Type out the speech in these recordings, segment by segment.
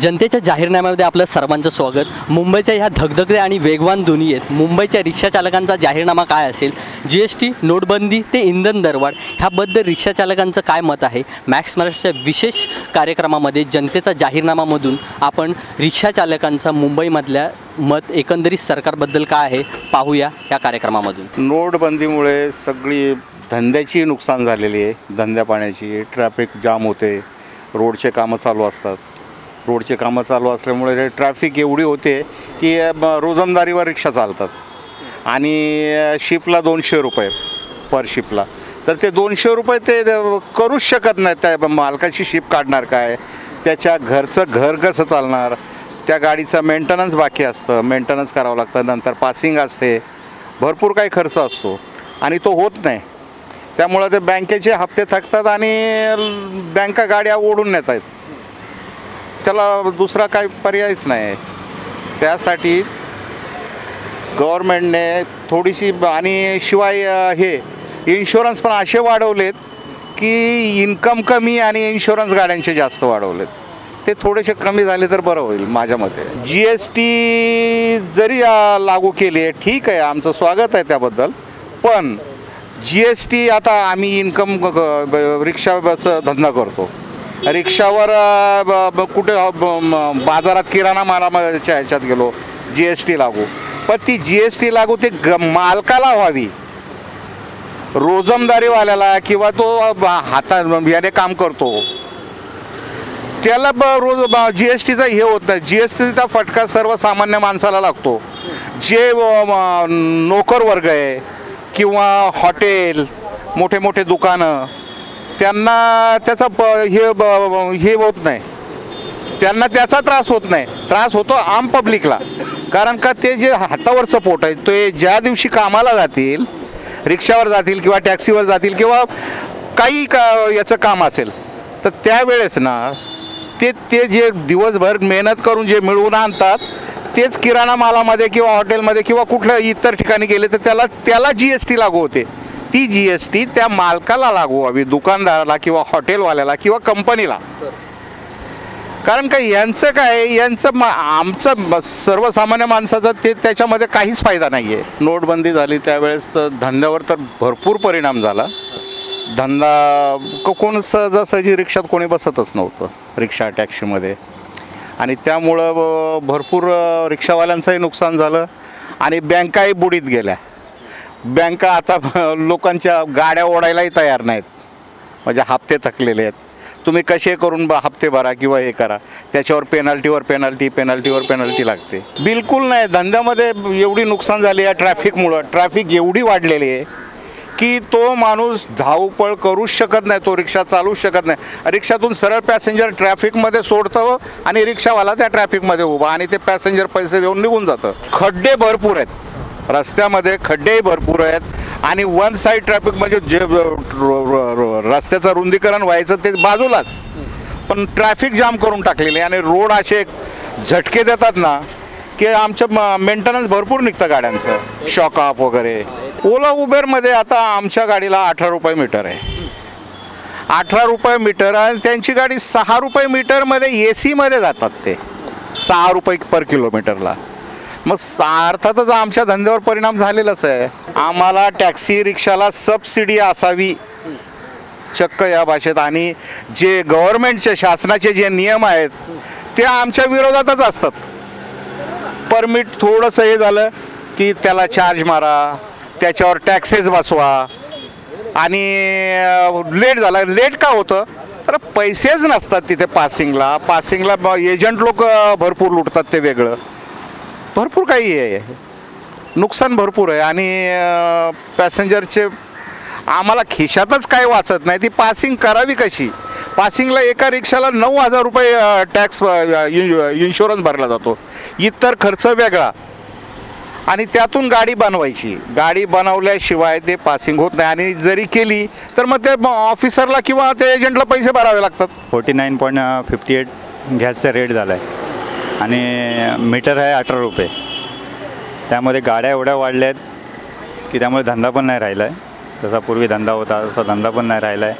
जनतेच्या जाहीरनाम्यामध्ये आपलं सर्वांचं स्वागत. मुंबईच्या ह्या धगधगल्या आणि वेगवान दुनियेत मुंबईच्या रिक्षा चालकांचा जाहीरनामा काय असेल? जी एस टी नोटबंदी ते इंधन दरवाढ ह्याबद्दल रिक्षा चालकांचं काय मत आहे? मॅक्स महाराष्ट्रच्या विशेष कार्यक्रमामध्ये जनतेचा जाहीरनामामधून आपण रिक्षा चालकांचा मुंबईमधल्या मत एकंदरीत सरकारबद्दल काय आहे पाहूया या कार्यक्रमामधून. नोटबंदीमुळे सगळी धंद्याची नुकसान झालेली आहे. धंद्या पाण्याची ट्रॅफिक जाम होते. रोडचे कामं चालू असतात. रोडचे कामं चालू असल्यामुळे ट्रॅफिक एवढी होते की रोजंदारीवर रिक्षा चालतात. आणि शिपला दोनशे रुपये पर शिपला तर ते दोनशे रुपये ते करूच शकत नाही त्या मालकाची शिप काढणार काय? त्याच्या घरचं घर कसं चालणार? त्या गाडीचा मेंटेनन्स बाकी असतं. मेंटेनन्स करावं लागतं. नंतर पासिंग असते. भरपूर काही खर्च असतो. आणि तो होत नाही. त्यामुळं ते बँकेचे हप्ते थकतात आणि बँका गाड्या ओढून नेत आहेत त्याला दुसरा काही पर्यायच नाही. आहे त्यासाठी गव्हर्मेंटने थोडीशी आणि शिवाय हे इन्शुरन्स पण असे वाढवलेत की इन्कम कमी आणि इन्शुरन्स गाड्यांचे जास्त वाढवलेत. ते थोडेसे कमी झाले तर बरं होईल माझ्या मते. जी एस टी जरी लागू केली आहे ठीक आहे आमचं स्वागत आहे त्याबद्दल पण जी एस टी आता आम्ही इन्कम रिक्षाचा धंदा करतो. रिक्षावर ब- ब- कुठे ब- म- बाजारात किराणा मालाच्या ह्याच्यात गेलो जी एस टी लागू. पण ती जी एस टी लागू ते ग मालकाला व्हावी. रोजमदारीवाल्याला किंवा तो ब- हाता याने काम करतो. त्याला ब रोज जी एस टीचा हे होत नाही. जी एस टीचा फटका सर्वसामान्य माणसाला लागतो. जे व- म- नोकर वर्ग आहे किंवा हॉटेल मोठे मोठे दुकानं त्यांना त्याचा प हे ब- हे होत नाही. त्यांना त्याचा त्रास होत नाही. त्रास होतो आम पब्लिकला. कारण का ते जे हातावरचं पोट आहे ते ज्या दिवशी कामाला जातील रिक्षावर जातील किंवा टॅक्सीवर जातील किंवा काही का याचं काम असेल तर त्यावेळेस ना ते ते जे दिवसभर मेहनत करून जे मिळवून आणतात तेच किराणा मालामध्ये किंवा हॉटेलमध्ये किंवा कुठल्या इतर ठिकाणी गेले तर त्याला त्याला जी एस टी लागू होते. ती जी एस टी त्या मालकाला लागू व्हावी दुकानदाराला किंवा हॉटेलवाल्याला किंवा कंपनीला. कारण काय यांचं काय यांचं मा आमचं सर्वसामान्य माणसाचा ते त्याच्यामध्ये काहीच फायदा नाही आहे नोटबंदी झाली त्यावेळेस धंद्यावर तर भरपूर परिणाम झाला. धंदा कोण सहजासहजी रिक्षात कोणी बसतच नव्हतं रिक्षा टॅक्सीमध्ये. आणि त्यामुळं भरपूर रिक्षावाल्यांचंही नुकसान झालं. आणि बँकाही बुडीत गेल्या. बँका आता लोकांच्या गाड्या ओढायलाही तयार नाहीत. म्हणजे हप्ते थकलेले आहेत. तुम्ही कसे करून ब- हप्ते भरा किंवा हे करा? त्याच्यावर पेनल्टीवर पेनल्टी पेनल्टीवर पेनल्टी लागते. बिलकुल नाही. धंद्यामध्ये एवढी नुकसान झाली आहे ट्रॅफिकमुळं. ट्रॅफिक एवढी वाढलेली आहे की तो माणूस धावपळ करूच शकत नाही. तो रिक्षा चालूच शकत नाही. रिक्षातून सरळ पॅसेंजर ट्रॅफिकमध्ये सोडतं आणि रिक्षावाला त्या ट्रॅफिकमध्ये उभा आणि ते पॅसेंजर पैसे देऊन निघून जातं. खड्डे भरपूर आहेत. रस्त्यामध्ये खड्डेही भरपूर आहेत. आणि वन साईड ट्रॅफिक म्हणजे जे रस्त्याचं रुंदीकरण व्हायचं ते बाजूलाच. पण ट्रॅफिक जाम करून टाकलेले आणि रोड असे झटके देतात ना की आमचं मेंटेनन्स भरपूर निघतं गाड्यांचं. शॉकअप वगैरे. ओला उबेरमध्ये आता आमच्या गाडीला अठरा रुपये मीटर आहे. अठरा रुपये मीटर आणि त्यांची गाडी सहा रुपये मीटरमध्ये ए सीमध्ये जातात ते. सहा रुपये पर किलोमीटरला. मग अर्थातच आमच्या धंद्यावर परिणाम झालेलाच आहे. आम्हाला टॅक्सी रिक्षाला सबसिडी असावी चक्क या भाषेत. आणि जे गव्हर्नमेंटचे शासनाचे जे नियम आहेत ते आमच्या विरोधातच असतात. परमिट थोडंसं हे झालं की त्याला चार्ज मारा त्याच्यावर टॅक्सेस बसवा. आणि लेट झाला लेट का होतं? तर पैसेच नसतात तिथे पासिंगला पासिंगला एजंट लोक भरपूर लुटतात ते वेगळं. भरपूर काही आहे नुकसान भरपूर आहे. आणि पॅसेंजरचे आम्हाला खिशातच काय वाचत नाही. ती पासिंग करावी कशी? पासिंगला एका रिक्षाला नऊ हजार रुपये टॅक्स इन्शुरन्स भरला जातो. इतर खर्च वेगळा. आणि त्यातून गाडी बनवायची. गाडी बनवल्याशिवाय ते पासिंग होत नाही. आणि जरी केली तर मग ते ऑफिसरला किंवा त्या एजंटला पैसे भरावे लागतात. Forty nine point fifty eight गॅसचा रेट झाला आहे आणि मीटर आहे अठरा रुपये. त्यामध्ये गाड्या एवढ्या वाढल्या आहेत की त्यामुळे धंदा पण नाही राहिला आहे जसा पूर्वी धंदा होता तसा धंदा पण नाही राहिला आहे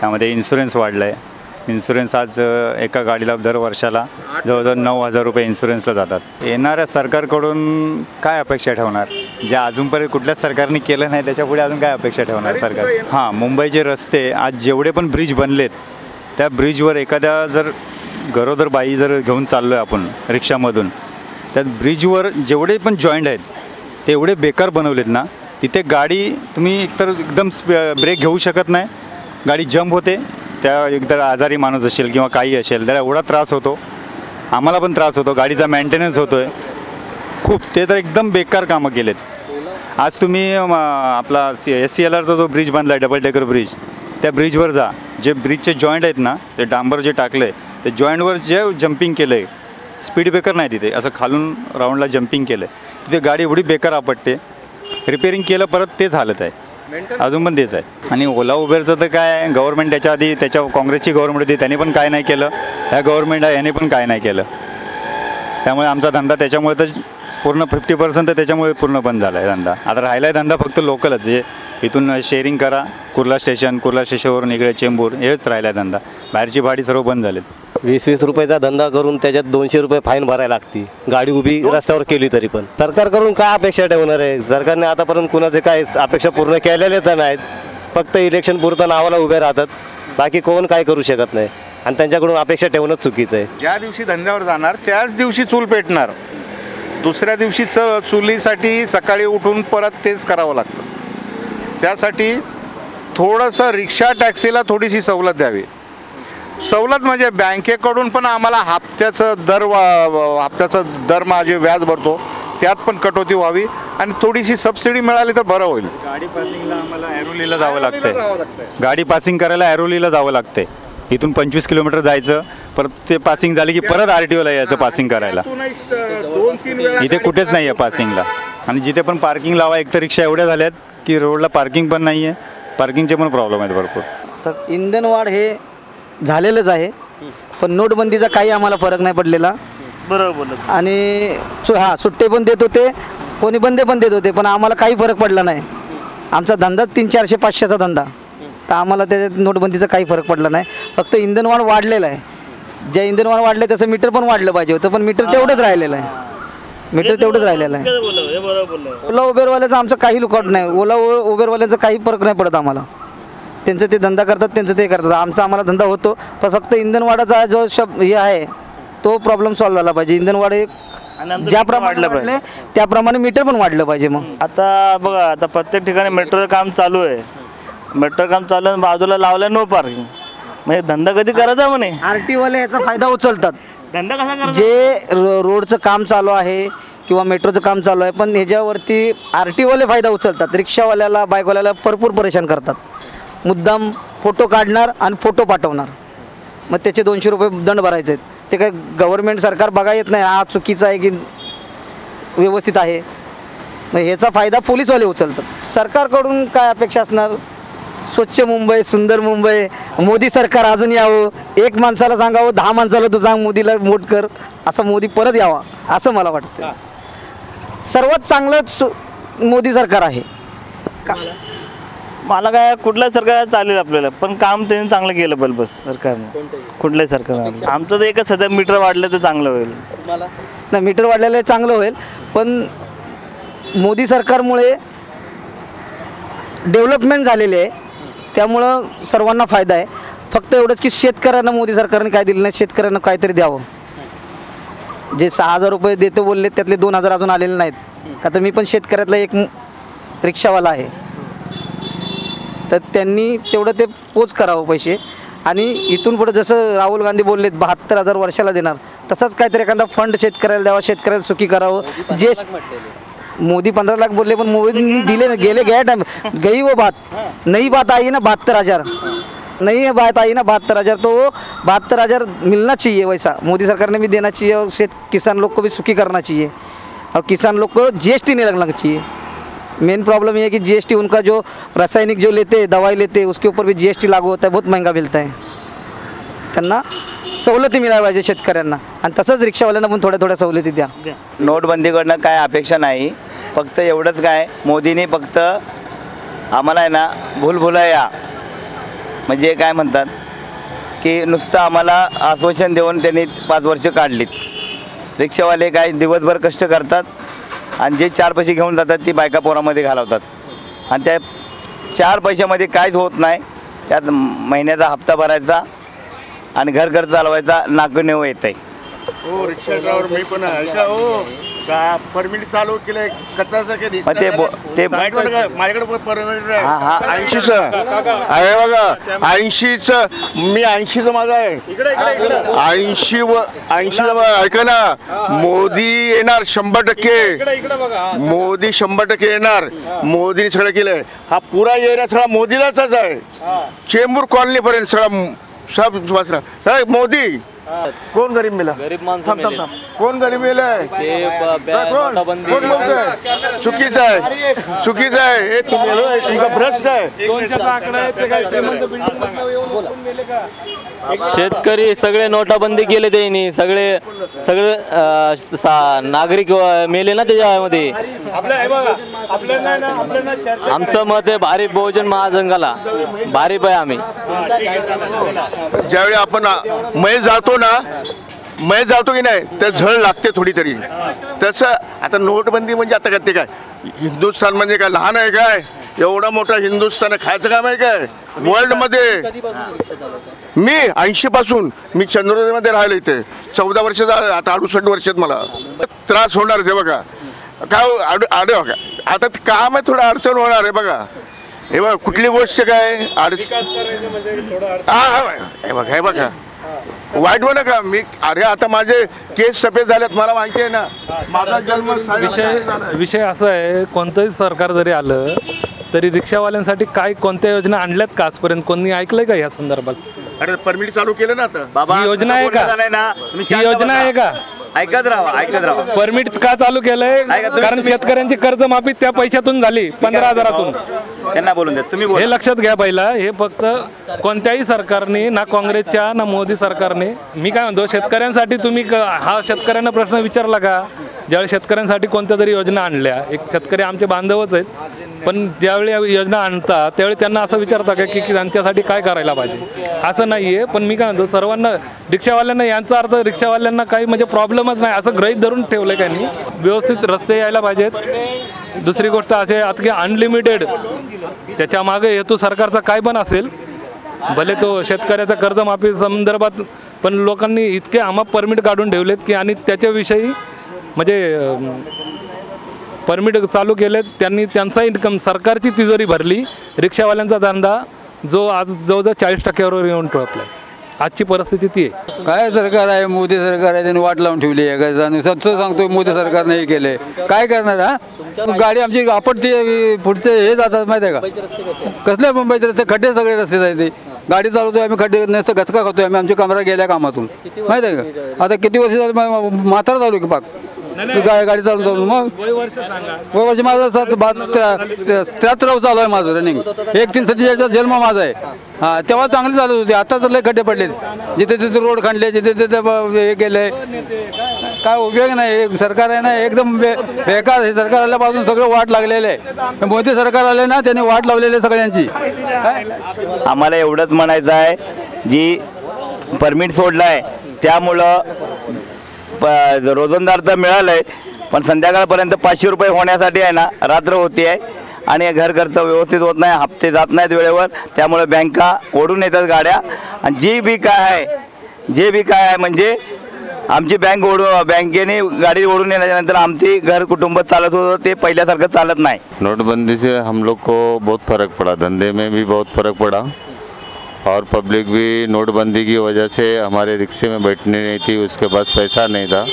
त्यामध्ये इन्शुरन्स वाढला आहे इन्शुरन्स आज एका गाडीला दर वर्षाला जवळजवळ नऊ हजार रुपये इन्शुरन्सला जातात. येणाऱ्या सरकारकडून काय अपेक्षा ठेवणार? जे अजूनपर्यंत कुठल्याच सरकारने केलं नाही त्याच्यापुढे अजून काय अपेक्षा ठेवणार सरकार? हां मुंबईचे रस्ते आज जेवढे पण ब्रिज बनलेत त्या ब्रिजवर एखाद्या जर गरोदर बाई जर घेऊन चाललो आहे आपण रिक्षामधून त्यात ब्रिजवर जेवढे पण जॉईंट आहेत ते एवढे बेकार बनवलेत ना तिथे गाडी तुम्ही एकतर एकदम ब्रेक घेऊ शकत नाही. गाडी जंप होते त्या एकतर आजारी माणूस असेल किंवा काही असेल त्याला एवढा त्रास होतो. आम्हाला पण त्रास होतो गाडीचा मेंटेनन्स होतो आहे खूप ते तर एकदम बेकार कामं केलेत. आज तुम्ही आपला सी एस सी एल आरचा जो ब्रिज बांधला आहे डबल डेकर ब्रिज त्या ब्रिजवर जा. जे ब्रिजचे जॉईंट आहेत ना ते डांबर जे टाकलं आहे ते जॉईंटवर जे जम्पिंग केलं आहे स्पीड ब्रेकर नाही तिथे. असं खालून राऊंडला जम्पिंग केलं आहे तिथे गाडी एवढी बेकार आपटते. रिपेअरिंग केलं परत तेच हालत आहे. अजून पण तेच आहे. आणि ओला उबेरचं तर काय गव्हर्नमेंट त्याच्या आधी त्याच्या काँग्रेसची गव्हर्नमेंट होती त्यांनी पण काय नाही केलं. ह्या गव्हर्नमेंट आहे याने पण काय नाही केलं. त्यामुळे आमचा धंदा त्याच्यामुळे तर पूर्ण फिफ्टी पर्सेंट तर त्याच्यामुळे पूर्ण बंद झाला आहे धंदा. आता राहिला आहे धंदा फक्त लोकलच जे इथून शेअरिंग करा कुर्ला स्टेशन कुर्ला स्टेशनवरून इकडे चेंबूर हेच राहिला आहे धंदा. बाहेरची भाडी सर्व बंद झालेत. वीस वीस रुपयाचा धंदा करून त्याच्यात दोनशे रुपये फाईन भरायला लागती गाडी उभी रस्त्यावर केली तरी पण. सरकारकडून काय अपेक्षा ठेवणार आहे? सरकारने आतापर्यंत कुणाचे काय अपेक्षा पूर्ण केलेल्या तर नाहीत. फक्त इलेक्शन पुरतं नावाला उभे राहतात. बाकी कोण काय करू शकत नाही. आणि त्यांच्याकडून अपेक्षा ठेवणं चुकीचं आहे. ज्या दिवशी धंद्यावर जाणार त्याच दिवशी चूल पेटणार. दुसऱ्या दिवशी च चुलीसाठी सकाळी उठून परत तेच करावं लागतं. त्यासाठी थोडंसं रिक्षा टॅक्सीला थोडीशी सवलत द्यावी. सवलत म्हणजे बँकेकडून पण आम्हाला हप्त्याचं दर वा- हप्त्याचं दर माझे व्याज भरतो. त्यात पण कटोती व्हावी. आणि थोडीशी सबसिडी मिळाली तर बरं होईल. गाडी पासिंगला आम्हाला ॲरोलीला जावं लागतंय. गाडी पासिंग करायला ॲरोलीला जावं लागतंय. इथून पंचवीस किलोमीटर जायचं परत ते पासिंग झाले की परत आर टी ओला यायचं पासिंग करायला. इथे कुठेच नाही आहे पासिंगला. आणि जिथे पण पार्किंग लावा एक तर रिक्षा एवढ्या झाल्यात की रोडला पार्किंग पण नाही आहे पार्किंगचे पण प्रॉब्लेम आहेत भरपूर. तर इंधनवाढ हे झालेलंच आहे. पण नोटबंदीचा काही आम्हाला फरक नाही पडलेला. बरोबर. बोलत आणि सु हां सुट्टे पण देत होते कोणी बंदे पण देत होते पण आम्हाला काही फरक पडला नाही. आमचा धंदा तीन चारशे पाचशेचा धंदा. तर आम्हाला त्याच्यात नोटबंदीचा काही फरक पडला नाही. फक्त इंधनवाढ वाढलेलं आहे. ज्या इंधनवाढ वाढले तसं मीटर पण वाढलं पाहिजे होतं पण मीटर तेवढंच राहिलेलं आहे. मीटर तेवढंच राहिलेलं आहे. हे ओला उबेरवाल्याचं आमचं काही लुकआउट नाही. ओला उबेरवाल्यांचा काही फरक नाही पडत आम्हाला. त्यांचं ते धंदा करतात त्यांचं ते करतात. आमचा आम्हाला धंदा होतो पण फक्त इंधनवाढाचा जो शब हे आहे तो प्रॉब्लेम सॉल्व्ह झाला पाहिजे. इंधनवाढ आणि आमचं ज्याप्रमाणे वाढलं पाहिजे. त्याप्रमाणे मीटर पण वाढलं पाहिजे मग. आता बघा आता प्रत्येक ठिकाणी मेट्रोचं काम चालू आहे. मेट्रो काम चालू आहे बाजूला लावलं नो पार्किंग म्हणजे धंदा कधी करायचा म्हणे? आर टी वाले याचा फायदा उचलतात. धंदा कसा करायचा? जे रो- रोडचं काम चालू आहे किंवा मेट्रोचं काम चालू आहे पण ह्याच्यावरती आर टी वाले फायदा उचलतात. रिक्षावाल्याला बाईकवाल्याला भरपूर परेशान करतात. मुद्दाम फोटो काढणार आणि फोटो पाठवणार. मग त्याचे दोनशे रुपये दंड भरायचे आहेत. ते काय गव्हर्नमेंट सरकार बघा येत नाही हा चुकीचा आहे की व्यवस्थित आहे. मग ह्याचा फायदा पोलीसवाले उचलतात. सरकारकडून काय अपेक्षा असणार? स्वच्छ मुंबई सुंदर मुंबई मोदी सरकार अजून यावं एक माणसाला सांगावं दहा माणसाला तू सांग मोदीला वोट कर असं मोदी परत यावा असं मला वाटतं. सर्वात चांगलं मोदी सरकार आहे. मला काय कुठल्याही सरकार चालेल आपल्याला पण काम त्यांनी चांगलं केलं पाहिजे बस सरकारने. कुठल्याही सरकारने. आमचं तर एकच सध्या मीटर वाढलं तर चांगलं होईल. नाही मीटर वाढलेलं चांगलं होईल पण मोदी सरकारमुळे डेव्हलपमेंट झालेली आहे. त्यामुळं सर्वांना फायदा आहे. फक्त एवढंच की शेतकऱ्यांना मोदी सरकारने काय दिलं नाही शेतकऱ्यांना काहीतरी द्यावं. जे सहा हजार रुपये देतो बोलले त्यातले दोन हजार अजून आलेले नाहीत. का तर मी पण शेतकऱ्यातला एक रिक्षावाला आहे. तर त्यांनी तेवढं ते पोच करावं पैसे. आणि इथून पुढे जसं राहुल गांधी बोललेत बहात्तर हजार वर्षाला देणार तसाच काहीतरी एखादा फंड शेतकऱ्याला द्यावा शेतकऱ्याला सुखी करावं. जे मोदी पंधरा लाख बोलले पण मोदींनी दिले ना गेले गया टाइम गई वो बात. नई बात आई ना बहत्तर हजार. नई बात आई ना बहत्तर हजार. तो वो बहत्तर हजार मिलना चाहिए वैसा. मोदी सरकार ने भी देना चाहिए और शेत किसान लोग को भी सुखी करना चाहिए. और किसान लोग को जीएसटी नहीं लगना चाहिए. मेन प्रॉब्लम ये है कि जीएसटी उनका जो रासायनिक जो लेते हैं दवाई लेते हैं उसके ऊपर भी जीएसटी लागू होता है बहुत महंगा मिलता है। त्यांना सवलती मिळाल्या पाहिजे शेतकऱ्यांना. आणि तसंच रिक्षावाल्यांना पण थोड्या थोड्या सवलती द्या. नोटबंदीकडनं काय अपेक्षा नाही. फक्त एवढंच काय मोदीने फक्त आम्हाला आहे ना भूलभुलाया. म्हणजे काय म्हणतात? की नुसतं आम्हाला आश्वासन देऊन त्यांनी पाच वर्ष काढलीत. रिक्षावाले काय दिवसभर कष्ट करतात आणि जे चार पैसे घेऊन जातात ती बायका पोरामध्ये घालवतात. आणि त्या चार पैशामध्ये काहीच होत नाही. त्यात महिन्याचा हप्ता भरायचा आणि घर घर चालवायचा नागनेव येत आहे हो रिक्षा ड्रायव्हर मी पण आहे. का हो. का परमिट चालू केलंय? कचराचं काही मग ते बो- ते- माझ्याकडे परमिट हा, हा. ऐंशीच आहे बघा ऐंशीच मी ऐंशीच माझा आहे. ऐंशी व ऐंशी ऐका ना मोदी येणार शंभर टक्के. मोदी शंभर टक्के येणार. मोदीने सगळं केलंय. हा पुरा एरिया सगळा मोदीलाच आहे. चेंबूर कॉलनी पर्यंत सगळा. सब मोदी. कोण गरीब मिला? गरीब माणसं थांब, थांब, मेले. थांब. कोण गरीब मेलंय ते ब- बॅ- कोण? नोटाबंदी कोण बोलतोय चुकीचं आहे. चुकीचं आहे. हे तुम्ही तुमचा भ्रष्ट आहे. शेतकरी सगळे नोटाबंदी केले त्यांनी. सगळे सगळे अं, सा- नागरिक अं, मेले ना त्याच्यामध्ये. आमचं मत आहे भारी बहुजन महासंघाला. भारी आहे आम्ही ज्यावेळी आपण मै जातो ना मै जातो की नाही त्या झळ लागते थोडी तरी तसं आता नोटबंदी म्हणजे आता काय ते काय? हिंदुस्थान म्हणजे काय लहान आहे काय? एवढा मोठा हिंदुस्थान खायचं काम आहे काय? रिक्षा चालवता मी ऐंशी पासून मी चंद्रोदयमध्ये राहिलो इथे. चौदा वर्ष झालं आता अडुसष्ट वर्षात मला. त्रास होणार आहे बघा. काय आड आडे बघा. आता ते काम आहे थोडं अडचण होणार आहे बघा. हे बघा कुठली गोष्ट काय? अडचण. हा हा, हे बघा हे बघा. वाईट हो नका. मी अरे आता माझे केस सफेद झालेत मला माहिती आहे ना. माझा जन्म विषय विषय असा आहे कोणतंही सरकार जरी आलं तरी रिक्षावाल्यांसाठी काय कोणत्या योजना आणल्यात का आजपर्यंत? कोणी ऐकलंय का या संदर्भात? अरे परमिट चालू केलं ना आता. बाबा ही योजना आहे का? बोलणं झालंय ना. तुम्ही ही शांत योजना बसा. आहे का? ऐकत राहा ऐकत राहा. परमिट का चालू केलंय? ऐका, तुम्ही- कारण शेतकऱ्यांची कर्जमाफी त्या पैशातून झाली पंधरा हजारातून. त्यांना बोलून द्या. तुम्ही हे बोला लक्षात घ्या पहिला. हे फक्त कोणत्याही सरकारने ना काँग्रेसच्या ना मोदी सरकारने. मी काय म्हणतो शेतकऱ्यांसाठी तुम्ही क- हा शेतकऱ्यांना प्रश्न विचारला का? ज्यावेळी शेतकऱ्यांसाठी कोणत्या तरी योजना आणल्या. एक शेतकरी आमचे बांधवच आहेत. पण ज्यावेळी या योजना आणता त्यावेळी त्यांना असं विचारता का की की त्यांच्यासाठी काय करायला पाहिजे? असं नाही आहे पण मी काय म्हणतो सर्वांना रिक्षावाल्यांना यांचा अर्थ रिक्षावाल्यांना काही म्हणजे प्रॉब्लेमच नाही. असं गृहीत धरून ठेवलं आहे त्यांनी. व्यवस्थित रस्ते यायला पाहिजेत. दुसरी गोष्ट असे आता की अनलिमिटेड त्याच्यामागे हेतू सरकारचा काय पण असेल भले तो शेतकऱ्याचा कर्जमाफी संदर्भात पण लोकांनी इतके आम्हा परमिट काढून ठेवलेत की आणि त्याच्याविषयी म्हणजे परमिट चालू केलेत त्यांनी त्यांचा इन्कम सरकारची तिजोरी भरली रिक्षावाल्यांचा धंदा जो आज जवळजवळ चाळीस टक्क्यावर येऊन टोचला आजची परिस्थिती ती आहे. काय सरकार आहे? मोदी सरकार आहे त्यांनी वाट लावून ठेवली आहे. काय सांगतोय मोदी सरकारने हे केलंय. काय करणार हा? गाडी आमची आपटते पुढचे हे जातात माहिती आहे का कसले मुंबईचे रस्ते? खड्डे सगळे रस्ते जायचे. गाडी चालवतोय आम्ही खड्डे नसतं गचका खातोय आम्ही. आमच्या कमरा गेल्या कामातून. माहिती आहे का? आता किती वर्ष झाली? म्हातारा चालू की पाक. गा- गाडी चालू चालू मग? वय वर्ष माझं सात बात त्र्याहत्तर चालू आहे माझं रनिंग एक तीन सत्तेचाळीसचा जन्म माझा आहे. हा तेव्हा चांगली चालत होती. आता तर लय खड्डे पडलेत. जिथे तिथे रोड खणले जिथे तिथे हे केलंय. काय उपयोग नाही. हे सरकार आहे ना एकदम बे- बेकार हे सरकार आल्यापासून सगळं वाट लागलेलं आहे. मोदी सरकार आले ना त्यांनी वाट लावलेली आहे सगळ्यांची. आम्हाला एवढंच म्हणायचं आहे जी परमिट सोडलं आहे त्यामुळं प रोजंदार तर मिळालं आहे पण संध्याकाळपर्यंत पाचशे रुपये होण्यासाठी आहे ना रात्र होती आहे. आणि घर घरचं व्यवस्थित होत नाही हप्ते जात नाहीत वेळेवर त्यामुळे बँका ओढून येतात गाड्या. आणि जी बी काय आहे जे बी काय आहे म्हणजे आमची बँक ओढू बँकेने गाडी ओढून येण्याच्यानंतर आमची घर कुटुंब चालत होतं ते पहिल्यासारखं चालत नाही. नोटबंदी से हम लोग को बहुत फ़र्क पड़ा धंधे में भी बहुत फ़र्क पड़ा. और पब्लिक भी नोटबंदी की वजह से हमारे रिक्शे में बैठने नहीं थी, उसके पास पैसा नहीं था।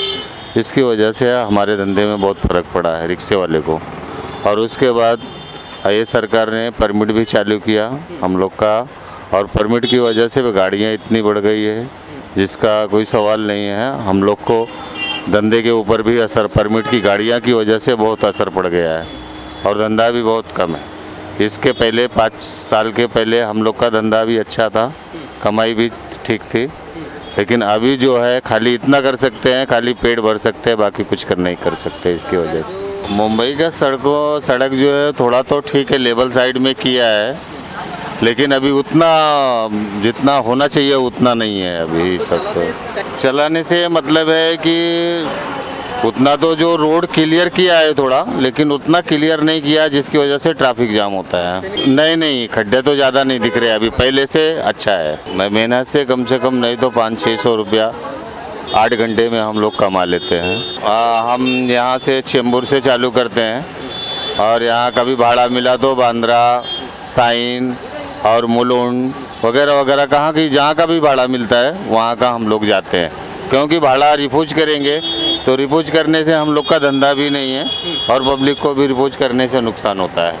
इसकी वजह से हमारे धंधे में बहुत फ़र्क पड़ा है रिक्शे वाले को। और उसके बाद ये सरकार ने परमिट भी चालू किया हम लोग का, और परमिट की वजह से गाड़ियाँ इतनी बढ़ गई है, जिसका कोई सवाल नहीं है। हम लोग को धंधे के ऊपर भी असर परमिट की गाड़ियाँ की वजह से बहुत असर पड़ गया है, और धंधा भी बहुत कम है। इसके पहले, पाँच साल के पहले हम लोग का धंधा भी अच्छा था। कमाई भी ठीक थी। लेकिन अभी जो है, खाली इतना कर सकते हैं, खाली पेट भर सकते हैं, बाकी कुछ कर नहीं कर सकते इसकी वजह से। मुंबई का सड़कों, सड़क जो है, थोड़ा तो ठीक है, लेवल साइड में किया है। लेकिन अभी उतना, जितना होना चाहिए, उतना नहीं है अभी सब तो। चलाने से मतलब है कि उतना तो जो रोड क्लियर किया है थोड़ा लेकिन उतना क्लियर नहीं किया जिसकी वजह से ट्रैफ़िक जाम होता है। नहीं नहीं खड्डे तो ज़्यादा नहीं दिख रहे अभी पहले से अच्छा है। मैं मेहनत से कम से कम नहीं तो पाँच छः सौ रुपया आठ घंटे में हम लोग कमा लेते हैं। आ, हम यहाँ से चेंबूर से चालू करते हैं। और यहाँ कभी भाड़ा मिला तो बांद्रा साइन और मुलुंड वगैरह वगैरह कहाँ की जहाँ का भी भाड़ा मिलता है वहाँ का हम लोग जाते हैं। क्योंकि भाड़ा रिफूज करेंगे तो रिपोज करने से हम लोग का धंधा भी नहीं है और पब्लिक को भी रिपोज करने से नुकसान होता है।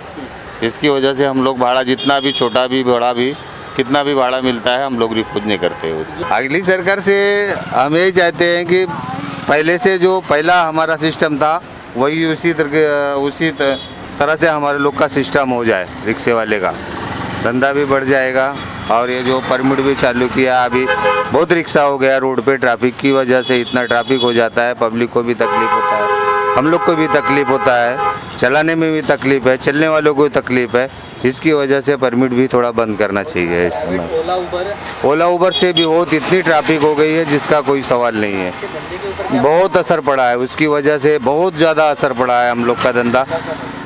इसकी वजह से हम लोग भाड़ा जितना भी छोटा भी, बड़ा भी, कितना भी भाड़ा मिलता है, हम लोग रिपोज नहीं करते अगली सरकार से हम यही चाहते हैं कि पहले से जो पहला हमारा सिस्टम था, वही उसी तरह उसी तरह से हमारे लोग का सिस्टम हो जाए, रिक्शे वाले का। धंधा भी बढ़ जाएगा। और ये जो परमिट भी चालू किया, अभी बहुत रिक्शा हो गया रोड पे, ट्रैफ़िक की वजह से इतना ट्रैफ़िक हो जाता है, पब्लिक को भी तकलीफ़ होता है, हम लोग को भी तकलीफ़ होता है, चलाने में भी तकलीफ़ है, चलने वालों को तकलीफ़ है, इसकी वजह से परमिट भी थोड़ा बंद करना चाहिए इसमें ओला उबर ओला उबर से भी बहुत इतनी ट्रैफ़िक हो गई है, जिसका कोई सवाल नहीं है। बहुत असर पड़ा है, उसकी वजह से बहुत ज़्यादा असर पड़ा है हम लोग का धंधा।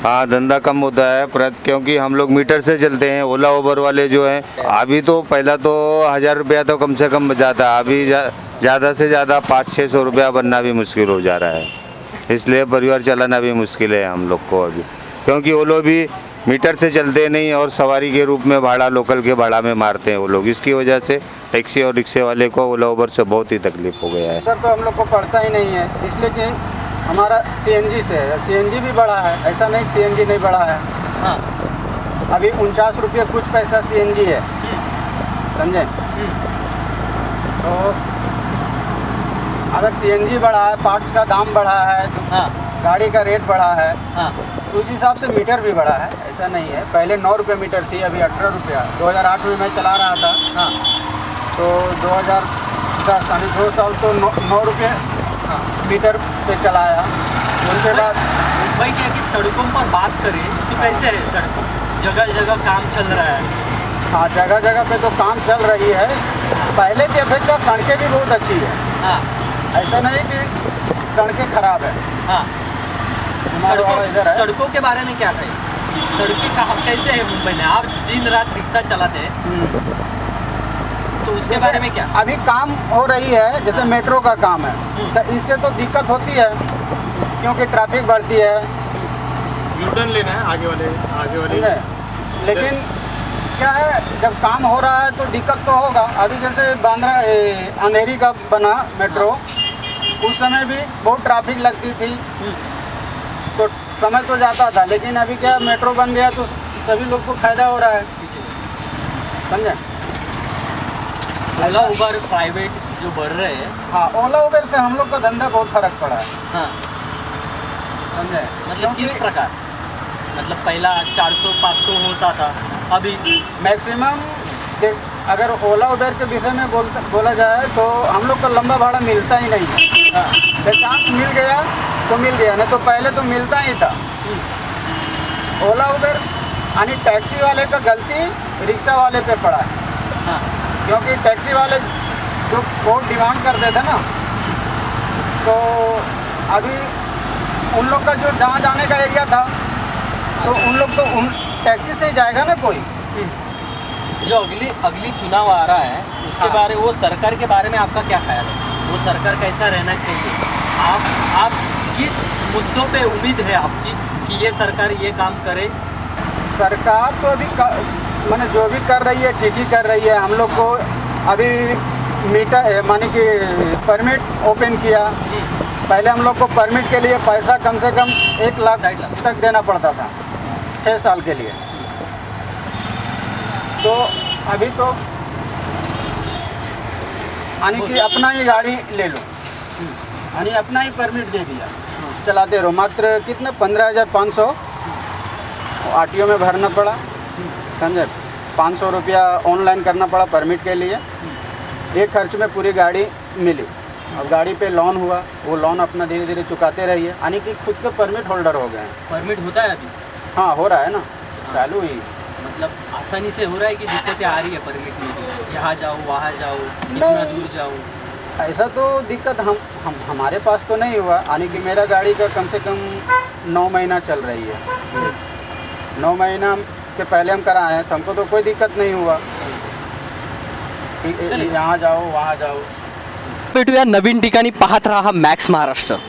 हाँ धंधा कम होता है, प्रत क्योंकि हम लोग मीटर से चलते हैं, ओला ओबर वाले जो हैं, अभी तो पहला तो हज़ार रुपया तो कम से कम बचाता है, अभी ज़्यादा से ज़्यादा पाँच छः सौ रुपया बनना भी मुश्किल हो जा रहा है। इसलिए परिवार चलाना भी मुश्किल है हम लोग को अभी। क्योंकि वो लोग भी मीटर से चलते नहीं और सवारी के रूप में भाड़ा, लोकल के भाड़ा में मारते हैं वो लोग। इसकी वजह से टैक्सी और रिक्शे वाले को ओला ओबर से बहुत ही तकलीफ़ हो गया है। सर तो हम लोग को पड़ता ही नहीं है, इसलिए कि हमारा सीएनजी से है। सीएनजी भी बढ़ा है ऐसा नहीं सीएनजी नहीं बढ़ा है। हाँ। अभी उनचास रुपये कुछ पैसा सीएनजी है। समझे? तो अगर सीएनजी बढ़ा है पार्ट्स का दाम बढ़ा है तो हाँ। गाड़ी का रेट बढ़ा है हाँ। उस हिसाब से मीटर भी बढ़ा है ऐसा नहीं है। पहले नौ रुपये मीटर थी अभी अठारह रुपया 2008 में मैं चला रहा था। हाँ। तो 2010 यानी दो साल तो नौ नौ रुपये हाँ, मीटर पे चलाया उसके बाद मुंबई की अगर सड़कों पर बात करें तो कैसे है सड़कों? जगह जगह काम चल रहा है। हाँ जगह जगह पे तो काम चल रही है। पहले की अपेक्षा सड़कें भी बहुत अच्छी है। हाँ। ऐसा नहीं कि सड़कें खराब है। हाँ। सड़कों सड़कों के बारे में क्या कहें? सड़कें कहाँ कैसे है मुंबई में? आप दिन रात रिक्शा चलाते हैं। हम्म। तो उसके बारे में क्या? अभी काम हो रही है जैसे मेट्रो का काम है। तो इससे तो दिक्कत होती है क्योंकि ट्रैफ़िक बढ़ती है। यूटर्न लेना है आगे वाले आगे समझे लेकिन क्या है जब काम हो रहा है तो दिक्कत तो होगा। अभी जैसे बांद्रा अंधेरी का बना मेट्रो उस समय भी बहुत ट्रैफ़िक लगती थी। तो समय तो जाता था लेकिन अभी क्या मेट्रो बन गया तो सभी लोग को फ़ायदा हो रहा है। समझे? ओला उबर प्राइवेट जो बढ़ रहे हैं। हाँ ओला उबर से हम लोग का धंधा बहुत फ़र्क पड़ा है। हाँ। समझे? मतलब किस प्रकार? मतलब पहला 400 500 होता था अभी मैक्सिमम देख अगर ओला उबर के विषय में बोल बोला जाए तो हम लोग का लंबा भाड़ा मिलता ही नहीं है। हाँ। चांस मिल गया तो मिल गया नहीं तो पहले तो मिलता ही था। ओला उबर यानी टैक्सी वाले का गलती रिक्शा वाले पे पड़ा है। हाँ। क्योंकि टैक्सी वाले जो बहुत डिमांड करते थे ना तो अभी उन लोग का जो जहाँ जाने का एरिया था तो उन लोग तो उन टैक्सी से ही जाएगा ना कोई? जो अगली अगली चुनाव आ रहा है उसके हाँ। बारे वो सरकार के बारे में आपका क्या ख्याल है? वो सरकार कैसा रहना चाहिए। आप आप किस मुद्दों पे उम्मीद है आपकी कि ये सरकार ये काम करे? सरकार तो अभी मैंने जो भी कर रही है, ठीक ही कर रही है। हम लोग को अभी मीटर माने कि परमिट ओपन किया। पहले हम लोग को परमिट के लिए पैसा कम से कम एक लाख तक देना पड़ता था छः साल के लिए। तो अभी तो यानी कि अपना ही गाड़ी ले लो। यानी अपना ही परमिट दे दिया। चलाते रहो। मात्र कितने? पंद्रह हज़ार पाँच सौ। आर में भरना पड़ा। समझे पाँच सौ रुपया ऑनलाइन करना पड़ा परमिट के लिए। एक खर्च में पूरी गाड़ी मिली। अब गाड़ी पे लोन हुआ वो लोन अपना धीरे धीरे चुकाते रहिए। यानी कि खुद के परमिट होल्डर हो गए हैं। परमिट होता है अभी? हाँ हो रहा है ना। चालू ही। मतलब आसानी से हो रहा है कि दिक्कतें आ रही है परमिट में? यहाँ जाओ वहाँ जाओ इतना दूर जाओ। ऐसा तो दिक्कत हम हम हमारे पास तो नहीं हुआ। यानी कि मेरा गाड़ी का कम से कम नौ महीना चल रही है। नौ महीना के पहले हम कराए हैं तो हमको तो कोई दिक्कत नहीं हुआ। कि यहाँ जाओ वहाँ जाओ। भेटूया नवीन ठिकाणी पाहत राहा मॅक्स महाराष्ट्र.